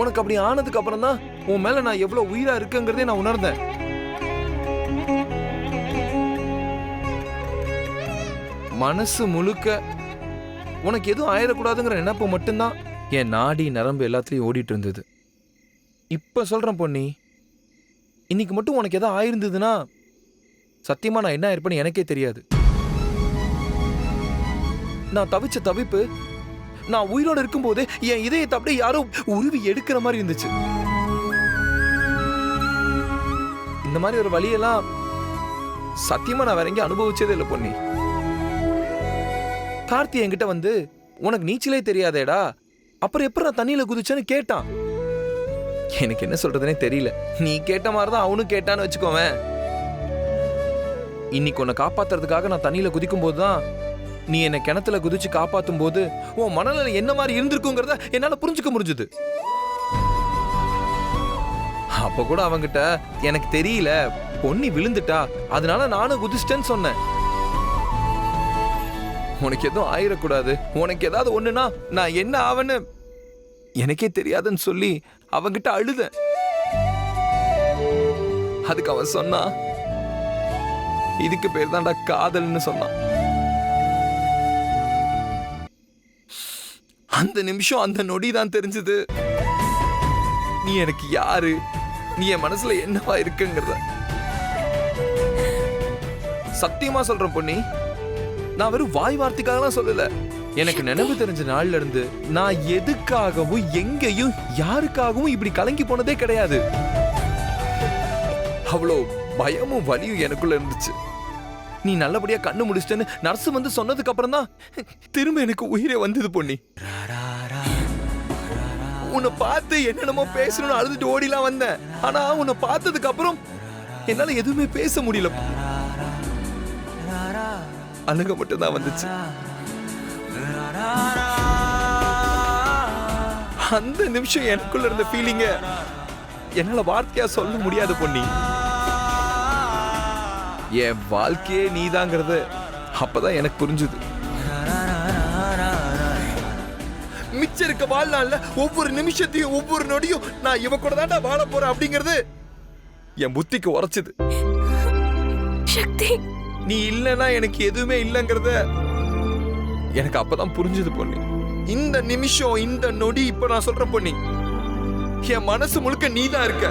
உனக்கு அப்படி ஆனதுக்கு அப்புறம் தான் உன் மேல நான் எவ்வளவு உயிரா இருக்குங்கிறதே நான் உணர்ந்தேன். மனசு முழுக்க உனக்கு எதுவும் ஆயிடக்கூடாதுங்கிற நினப்பு மட்டும்தான் என் நாடி நரம்பு எல்லாத்துலேயும் ஓடிட்டு இருந்தது. இப்போ சொல்கிறேன் பொன்னி இன்னைக்கு மட்டும் உனக்கு எதாவது ஆயிருந்ததுன்னா சத்தியமாக நான் என்ன இருப்பேன்னு எனக்கே தெரியாது. நான் தவிச்ச தவிப்பு நான் உயிரோட இருக்கும்போது என் இதயத்தை அப்படியே யாரோ உருவி எடுக்கிற மாதிரி இருந்துச்சு. இந்த மாதிரி ஒரு வழியெல்லாம் சத்தியமா நான் வேற எங்கேயும் அனுபவிச்சதே இல்லை பொன்னி. கார்த்தி என்கிட்ட வந்து உனக்கு நீச்சலே தெரியாதேடா. அப்புறம் எப்படி நான் தண்ணியில குதிச்சேன்னு கேட்டான். எனக்கு என்ன சொல்றதுனே தெரியல. நீ கேட்ட மாதிரி தான் அவனும் கேட்டான்னு வச்சுக்கோவேன். இன்னைக்கு உன்னை காப்பாத்துறதுக்காக நான் தண்ணியில குதிக்கும் போது தான் நீ என்னை கிணத்துல குதிச்சு காப்பாத்தும் போது உன் மனநிலை என்ன மாதிரி இருந்திருக்குங்கிறத என்னால புரிஞ்சுக்க முடிஞ்சது. அப்ப கூட அவங்கிட்ட எனக்கு தெரியல பொன்னி விழுந்துட்டா அதனால நானும் குதிச்சிட்டேன்னு சொன்னேன். உனக்கு எதுவும் ஆயிடக்கூடாது உனக்கு ஏதாவது ஒண்ணுனா நான் என்ன ஆவன்னு எனக்கே தெரியாதுன்னு சொல்லி அவங்கிட்ட அழுதேன். அதுக்கு அவன் சொன்னா இதுக்கு பேர் தான்டா காதல்னு சொன்னான். அந்த நிமிஷம் அந்த நொடி தான் தெரிஞ்சது. நீ எனக்கு யாரு? நீ என் மனசுல என்னவா இருக்குங்கிறத. சத்தியமா சொல்றேன் பொன்னி. நான் வெறும் வாய் வார்த்தைக்காகலாம் சொல்லல. எனக்கு நினைவு தெரிஞ்ச நாள்ல இருந்து நான் எதுக்காகவும் எங்கேயும் யாருக்காகவும் இப்படி கலங்கி போனதே கிடையாது. அவ்வளோ பயமும் வலியும் எனக்குள்ள இருந்துச்சு. நீ நல்லபடியா கண்ணு முடிச்சிட்டேன்னு நர்ஸ் வந்து சொன்னதுக்கு அப்புறம் தான் திரும்ப எனக்கு உயிரே வந்தது பொன்னி. உன்னை பார்த்து என்னென்னமோ பேசணும்னு அழுதுட்டு ஓடிலாம் வந்தேன். ஆனா உன்னை பார்த்ததுக்கு அப்புறம் என்னால எதுவுமே பேச முடியல. அழுக மட்டும் தான் வந்துச்சு. அந்த நிமிஷம் எனக்குள்ள இருந்த ஃபீலிங்க என்னால வார்த்தையா சொல்ல முடியாது பொன்னி. என் வாழ்க்கையே நீதாங்கிறது. அப்பதான் எனக்கு புரிஞ்சுது. மிச்சம் இருக்க வாழ்நாள்ல ஒவ்வொரு நிமிஷத்தையும் ஒவ்வொரு நொடியும் நான் இவ கூட தாண்டா வாழ போறேன் அப்படிங்கிறது என் புத்திக்கு உரைச்சது. சக்தி. நீ இல்லைன்னா எனக்கு எதுவுமே இல்லைங்கிறத எனக்கு அப்பதான் புரிஞ்சது பொண்ணு. இந்த நிமிஷம் இந்த நொடி இப்ப நான் சொல்றேன் பொண்ணி. என் மனசு முழுக்க நீ தான் இருக்க.